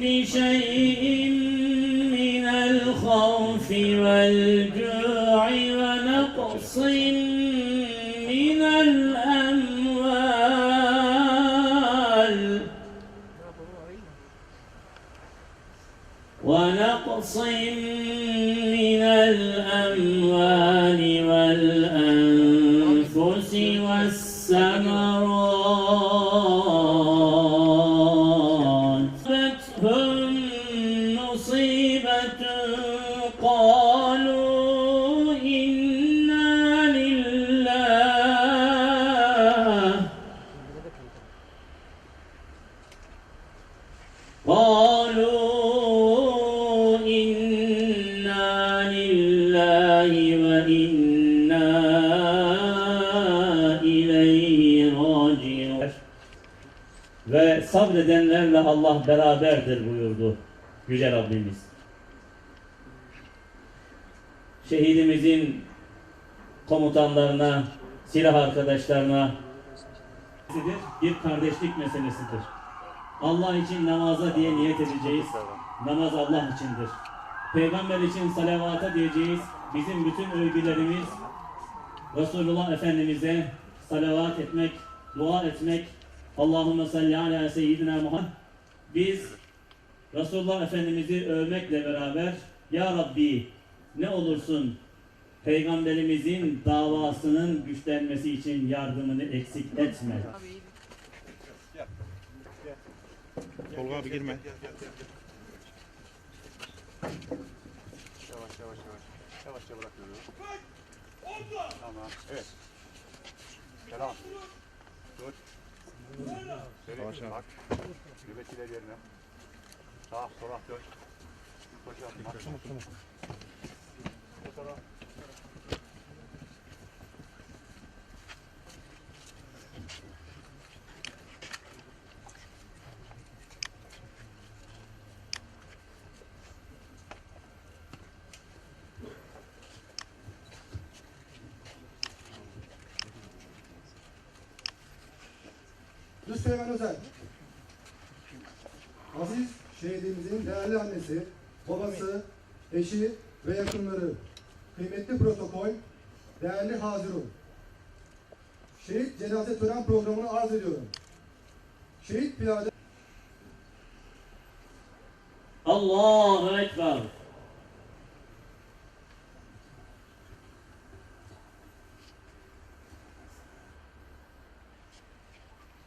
بشيء من الخوف والجوع ونقص من الأموال. ونقص من الأموال والأنفس ciğer ve sabredenlerle Allah beraberdir buyurdu Yüce Rabbimiz. Şehidimizin komutanlarına, silah arkadaşlarına bir kardeşlik meselesidir. Allah için namaza diye niyet edeceğiz. Namaz Allah içindir. Peygamber için salavata diyeceğiz. Bizim bütün övgülerimiz Resulullah Efendimiz'e salavat etmek dua etmek. Allahümme salli ala seyyidina Muhammed. Biz Resulullah Efendimiz'i övmekle beraber Ya Rabbi ne olursun Peygamberimizin davasının güçlenmesi için yardımını eksik etme. Tolga abi girme. Yavaş yavaş yavaş. Yavaşça bırakıyoruz. Tamam. Evet. Selam. Dur. Abi. bak. Göbekçiler yerine. Sağ sola dön. Koş yapma. Bu tarafa. Lütfen Özel. Aziz şehidimizin değerli annesi, babası, eşi ve yakınları, kıymetli protokol, değerli hazirun. Şehit cenaze tören programını arz ediyorum. Şehit piyade Allahu Ekber.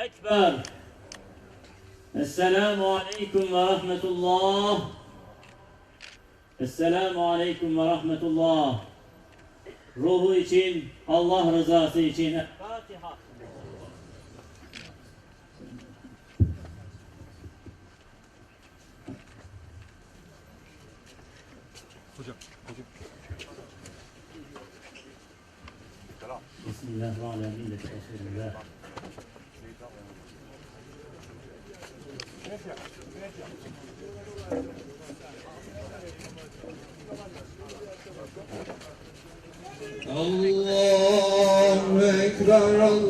Ekber. Esselamu Aleyküm ve Rahmetullah. Esselamu Aleyküm ve Rahmetullah. Ruhu için, Allah rızası için. Fatiha. Hocam. Hocam. Selam. Bismillahirrahmanirrahim. Allah Ekber Allah.